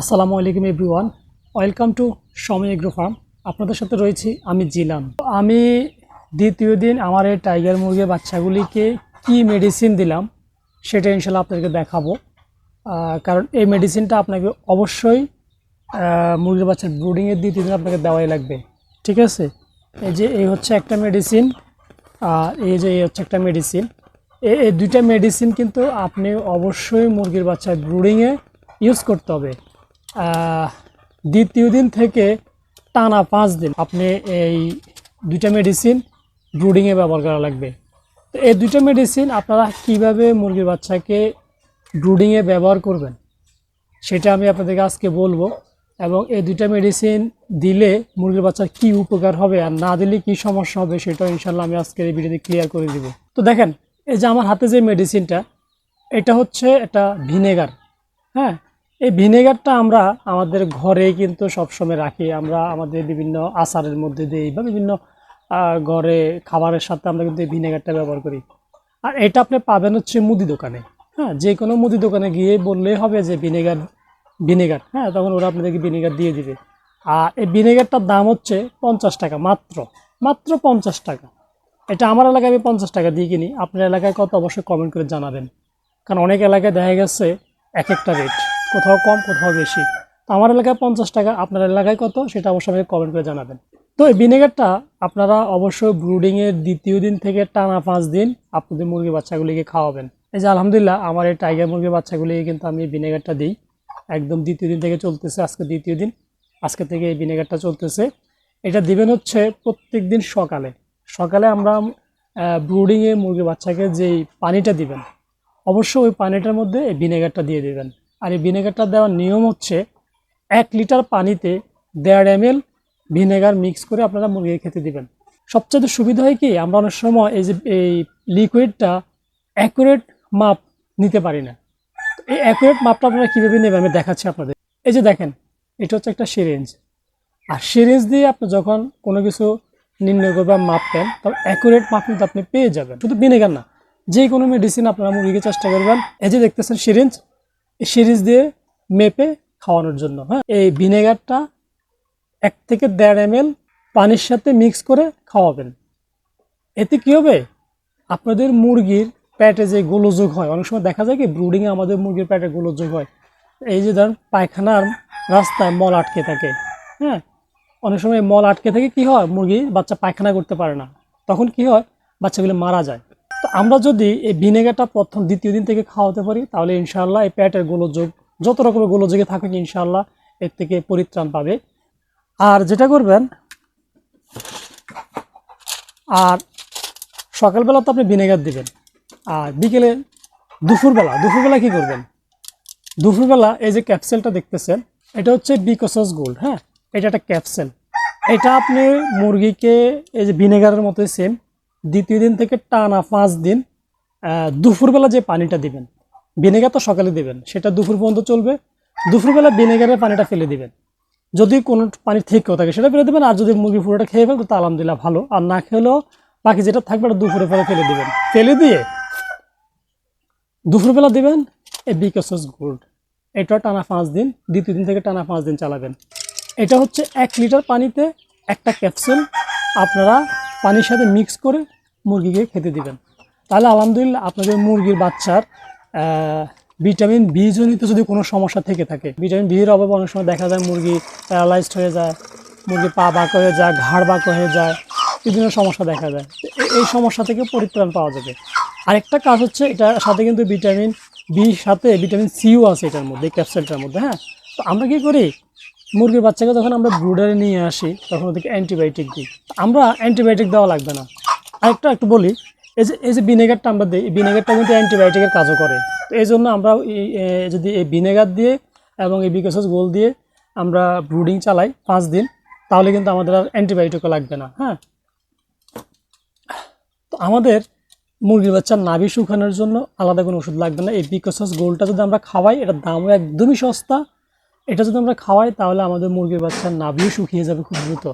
আসসালামু আলাইকুম everyone. Welcome to Somoy agro farm. আপনাদের সাথে রয়েছি আমি জিলাম আমি দ্বিতীয় দিন আমার এই টাইগার মুরগির বাচ্চাগুলিকে কি মেডিসিন দিলাম, সেটা ইনশাল্লাহ আপনাদেরকে দেখাবো। কারণ এই মেডিসিনটা আপনাকে অবশ্যই মুরগির বাচ্চার ব্রুডিংয়ের দ্বিতীয় দিন আপনাকে দেওয়াই লাগবে। ঠিক আছে? এই যে এই হচ্ছে একটা মেডিসিন আর এই যে এই হচ্ছে একটা মেডিসিন এই এই দুইটা মেডিসিন কিন্তু আপনি অবশ্যই মুরগির বাচ্চার ব্রুডিংয়ে ইউজ করতে হবে। দ্বিতীয় দিন থেকে টানা পাঁচ দিন আপনি এই দুইটা মেডিসিন ব্রুডিংয়ে ব্যবহার করা লাগবে। তো এই দুইটা মেডিসিন আপনারা কীভাবে মুরগির বাচ্চাকে ব্রুডিংয়ে ব্যবহার করবেন, সেটা আমি আপনাদেরকে আজকে বলব এবং এই দুইটা মেডিসিন দিলে মুরগির বাচ্চার কি উপকার হবে আর না দিলে কি সমস্যা হবে সেটাও ইনশাল্লাহ আমি আজকের এই ভিডিওতে ক্লিয়ার করে দিব। তো দেখেন, এই যে আমার হাতে যে মেডিসিনটা এটা হচ্ছে একটা ভিনেগার হ্যাঁ? এই ভিনেগারটা আমরা আমাদের ঘরে কিন্তু সবসময় রাখি। আমরা আমাদের বিভিন্ন আচারের মধ্যে দিই বা বিভিন্ন ঘরে খাবারের সাথে আমরা কিন্তু এই ভিনেগারটা ব্যবহার করি। আর এটা আপনি পাবেন হচ্ছে মুদি দোকানে। হ্যাঁ যে কোনো মুদি দোকানে গিয়ে বললেই হবে যে ভিনেগার ভিনেগার হ্যাঁ তখন ওরা আপনাদেরকে ভিনেগার দিয়ে দিবে। আর এই ভিনেগারটার দাম হচ্ছে পঞ্চাশ টাকা, মাত্র মাত্র পঞ্চাশ টাকা। এটা আমার এলাকায় আমি পঞ্চাশ টাকা দিয়ে কিনি। আপনার এলাকায় কত অবশ্যই কমেন্ট করে জানাবেন। কারণ অনেক এলাকায় দেখা গেছে এক একটা রেট কোথাও কম, কোথাও বেশি। আমার এলাকায় পঞ্চাশ টাকা, আপনার এলাকায় কত সেটা অবশ্যই আমাকে কমেন্ট করে জানাবেন। তো এই ভিনেগারটা আপনারা অবশ্যই ব্রুডিংয়ের দ্বিতীয় দিন থেকে টানা পাঁচ দিন আপনাদের মুরগি বাচ্চাগুলিকে খাওয়াবেন। এই যে আলহামদুলিল্লাহ আমার এই টাইগার মুরগির বাচ্চাগুলিকে কিন্তু আমি ভিনেগারটা দিই। একদম দ্বিতীয় দিন থেকে চলতেছে আজকে দ্বিতীয় দিন। আজকে থেকে এই ভিনেগারটা চলতেছে। এটা দিবেন হচ্ছে প্রত্যেক দিন সকালে। সকালে আমরা ব্রুডিংয়ে মুরগির বাচ্চাকে যেই পানিটা দিবেন, অবশ্যই ওই পানিটার মধ্যে এই ভিনেগারটা দিয়ে দেবেন। আর এই ভিনেগারটা দেওয়ার নিয়ম হচ্ছে এক লিটার পানিতে দেড় এম এল ভিনেগার মিক্স করে আপনারা মুরগিকে খেতে দিবেন। সবচেয়ে সুবিধা হয় কি, আমরা অনেক সময় এই যে, এই লিকুইডটা অ্যাকুরেট মাপ নিতে পারি না। এই অ্যাকুরেট মাপটা আপনারা কীভাবে নেবেন আমি দেখাচ্ছি আপনাদের। এই যে দেখেন, এটা হচ্ছে একটা সিরেঞ্জ আর সিরিঞ্জ দিয়ে আপনি যখন কোনো কিছু নির্ণয় করবেন মাপবেন তখন অ্যাকুরেট মাপ কিন্তু আপনি পেয়ে যাবেন। শুধু ভিনেগার না যে কোনো মেডিসিন আপনারা মুরগিকে চেষ্টা করবেন। এই যে দেখতেছেন সিরিঞ্জ এই সিরিঞ্জ দিয়ে মেপে খাওয়ানোর জন্য হ্যাঁ? এই ভিনেগারটা এক থেকে দেড় এম পানির সাথে মিক্স করে খাওয়াবেন। এতে কী হবে? আপনাদের মুরগির প্যাটে যে গোলযোগ হয়, অনেক সময় দেখা যায় কি ব্রুডিংয়ে আমাদের মুরগির প্যাটে গোলযোগ হয়। এই যে ধরেন, পায়খানার রাস্তায় মল আটকে থাকে হ্যাঁ? অনেক সময় মল আটকে থাকে, কি হয়? মুরগি বাচ্চা পায়খানা করতে পারে না। তখন কি হয়? বাচ্চাগুলো মারা যায়। তো আমরা যদি এই ভিনেগারটা প্রথম দ্বিতীয় দিন থেকে খাওয়াতে পারি, তাহলে ইনশাআল্লাহ এই পেটের গোলযোগ, যত রকমের গোলযোগে থাকুক ইনশাআল্লাহ এর থেকে পরিত্রাণ পাবে। আর যেটা করবেন, আর সকালবেলা তো আপনি ভিনেগার দিবেন, আর বিকেলে দুপুরবেলা দুপুরবেলা কি করবেন? দুপুরবেলা এই যে ক্যাপসেলটা দেখতেছেন, এটা হচ্ছে বিকসস গোল্ড হ্যাঁ? এটা একটা ক্যাপসেল। এটা আপনি মুরগিকে এই যে ভিনেগারের মতোই সেম দ্বিতীয় দিন থেকে টানা পাঁচ দিন দুপুরবেলা যে পানিটা দিবেন, ভিনেগার তো সকালে দিবেন, সেটা দুপুর পর্যন্ত চলবে, দুপুরবেলা ভিনেগারের পানিটা ফেলে দিবেন। যদি কোনো পানি থেকেও থাকে, সেটা ফেলে দেবেন, আর যদি মুরগি পুরোটা খেয়ে ফেলবে তো আলহামদুলিল্লাহ ভালো। আর না খেলেও বাকি যেটা থাকবে, ওটা দুপুরে পরে ফেলে দিবেন। ফেলে দিয়ে দুপুরবেলা দিবেন এই বিকসস গোল্ড এটা টানা পাঁচ দিন, দ্বিতীয় দিন থেকে টানা পাঁচ দিন চালাবেন। এটা হচ্ছে এক লিটার পানিতে একটা ক্যাপসুল আপনারা পানির সাথে মিক্স করে মুরগিকে খেতে দিবেন। তাহলে আলহামদুলিল্লাহ আপনাদের মুরগির বাচ্চার ভিটামিন বি জনিত যদি কোনো সমস্যা থেকে থাকে ভিটামিন বি এর অভাবে অনেক সময় দেখা যায় মুরগি প্যারালাইজড হয়ে যায়, মুরগি পা বাঁক হয়ে যায়, ঘাড় বাঁক হয়ে যায়, বিভিন্ন সমস্যা দেখা যায় এই সমস্যা থেকে পরিত্রাণ পাওয়া যাবে। আরেকটা কাজ হচ্ছে এটার সাথে কিন্তু ভিটামিন বির সাথে ভিটামিন সিও আছে এটার মধ্যে ক্যাপসুলটার মধ্যে হ্যাঁ? তো আমরা কি করি? মুরগির বাচ্চাকে যখন আমরা ব্রুডারে নিয়ে আসি, তখন ওদেরকে অ্যান্টিবায়োটিক দিই। আমরা অ্যান্টিবায়োটিক দেওয়া লাগবে না। আরেকটা একটু বলি, এই যে এই যে ভিনেগারটা আমরা দিই ভিনেগারটা কিন্তু অ্যান্টিবায়োটিকের কাজও করে। তো এই জন্য আমরা যদি এই ভিনেগার দিয়ে এবং এই বিকসস গোল দিয়ে আমরা ব্রুডিং চালাই পাঁচ দিন, তাহলে কিন্তু আমাদের আর অ্যান্টিবায়োটিকও লাগবে না হ্যাঁ? তো আমাদের মুরগির বাচ্চার নাভি শুকানোর জন্য আলাদা কোনো ওষুধ লাগবে না। এই বিকসস গোলটা যদি আমরা খাওয়াই, এটার দামও একদমই সস্তা। এটা যদি আমরা খাওয়াই, তাহলে আমাদের মুরগির বাচ্চার নাভিও শুকিয়ে যাবে খুব দ্রুত।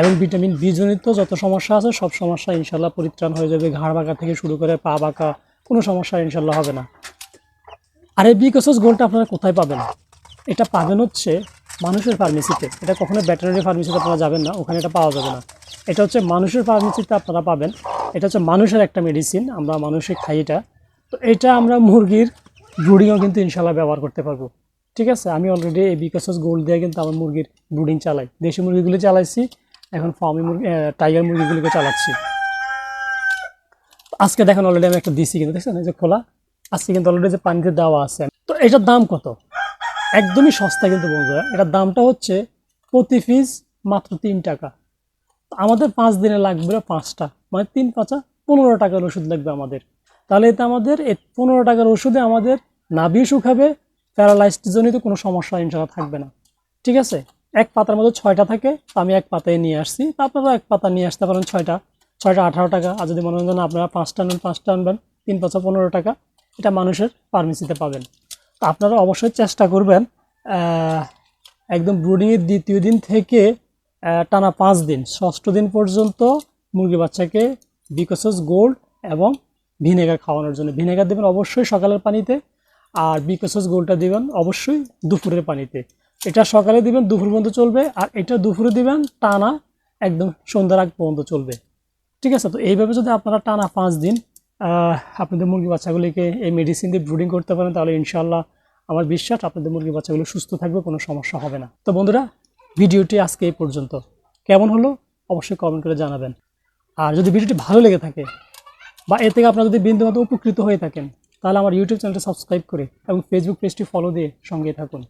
এবং ভিটামিন বি জনিত যত সমস্যা আছে, সব সমস্যা ইনশাল্লাহ পরিত্রাণ হয়ে যাবে। ঘাড় বাঁকা থেকে শুরু করে পা বাঁকা, কোনো সমস্যা ইনশাল্লাহ হবে না। আর এই বিকসস গোলটা আপনারা কোথায় পাবেন? এটা পাবেন হচ্ছে মানুষের ফার্মেসিতে এটা কখনো ব্যাটারি ফার্মেসিতে আপনারা যাবেন না, ওখানে এটা পাওয়া যাবে না। এটা হচ্ছে মানুষের ফার্মেসিতে আপনারা পাবেন। এটা হচ্ছে মানুষের একটা মেডিসিন আমরা মানুষে খাই এটা। তো এটা আমরা মুরগির ব্রুডিংও কিন্তু ইনশাল্লাহ ব্যবহার করতে পারব। ঠিক আছে, আমি অলরেডি এই বিকাশস গোল্ড দিয়ে কিন্তু আমার মুরগির ব্রুডিং চালাই। দেশি মুরগিগুলো চালাইছি, এখন ফার্মি মুরগি টাইগার মুরগিগুলোকে চালাচ্ছি। আজকে দেখেন অলরেডি আমি একটা দিছি কিন্তু, দেখছেন? এই যে খোলা, আজকে কিন্তু অলরেডি যে পানিতে দেওয়া আছে। তো এটার দাম কত? একদমই সস্তা কিন্তু বন্ধুরা, এটার দামটা হচ্ছে প্রতি পিস মাত্র তিন টাকা। আমাদের পাঁচ দিনে লাগবে পাঁচটা মানে তিন পাঁচা পনেরো টাকার ওষুধ লাগবে আমাদের। তাহলে এতে আমাদের পনেরো টাকার ওষুধে আমাদের নাভিও শুকাবে প্যারালাইজড জনিত কোনো সমস্যা ইনশাল্লাহ থাকবে না। ঠিক আছে? এক পাতার মধ্যে ছয়টা থাকে, তো আমি এক পাতায় নিয়ে আসছি। তা আপনারা এক পাতা নিয়ে আসতে পারেন ছয়টা ছয়টা আঠারো টাকা। আর যদি মনে হয় আপনারা পাঁচটা নেন, পাঁচটা আনবেন, তিন পাঁচা পনেরো টাকা, এটা মানুষের ফার্মেসিতে পাবেন। তো আপনারা অবশ্যই চেষ্টা করবেন একদম ব্রুডিংয়ের দ্বিতীয় দিন থেকে টানা পাঁচ দিন, ষষ্ঠ দিন পর্যন্ত মুরগি বাচ্চাকে বিকসস গোল্ড এবং ভিনেগার খাওয়ানোর জন্য। ভিনেগার দেবেন অবশ্যই সকালের পানিতে আর বিকসস গোলটা দিবেন অবশ্যই দুপুরের পানিতে। এটা সকালে দিবেন, দুপুর পর্যন্ত চলবে, আর এটা দুপুরে দিবেন টানা একদম সন্ধ্যার আগ পর্যন্ত চলবে। ঠিক আছে? তো এইভাবে যদি আপনারা টানা পাঁচ দিন আপনাদের মুরগি বাচ্চাগুলিকে এই মেডিসিন দিয়ে ব্রুডিং করতে পারেন, তাহলে ইনশাল্লাহ আমার বিশ্বাস আপনাদের মুরগি বাচ্চাগুলো সুস্থ থাকবে, কোনো সমস্যা হবে না। তো বন্ধুরা, ভিডিওটি আজকে এই পর্যন্ত। কেমন হলো? অবশ্যই কমেন্ট করে জানাবেন। আর যদি ভিডিওটি ভালো লেগে থাকে বা এ থেকে আপনারা যদি বিন্দুমাত্র উপকৃত হয়ে থাকেন তাহলে আমার ইউটিউব চ্যানেলটা সাবস্ক্রাইব করে এবং ফেসবুক পেজটি ফলো দিয়ে সঙ্গে থাকুন।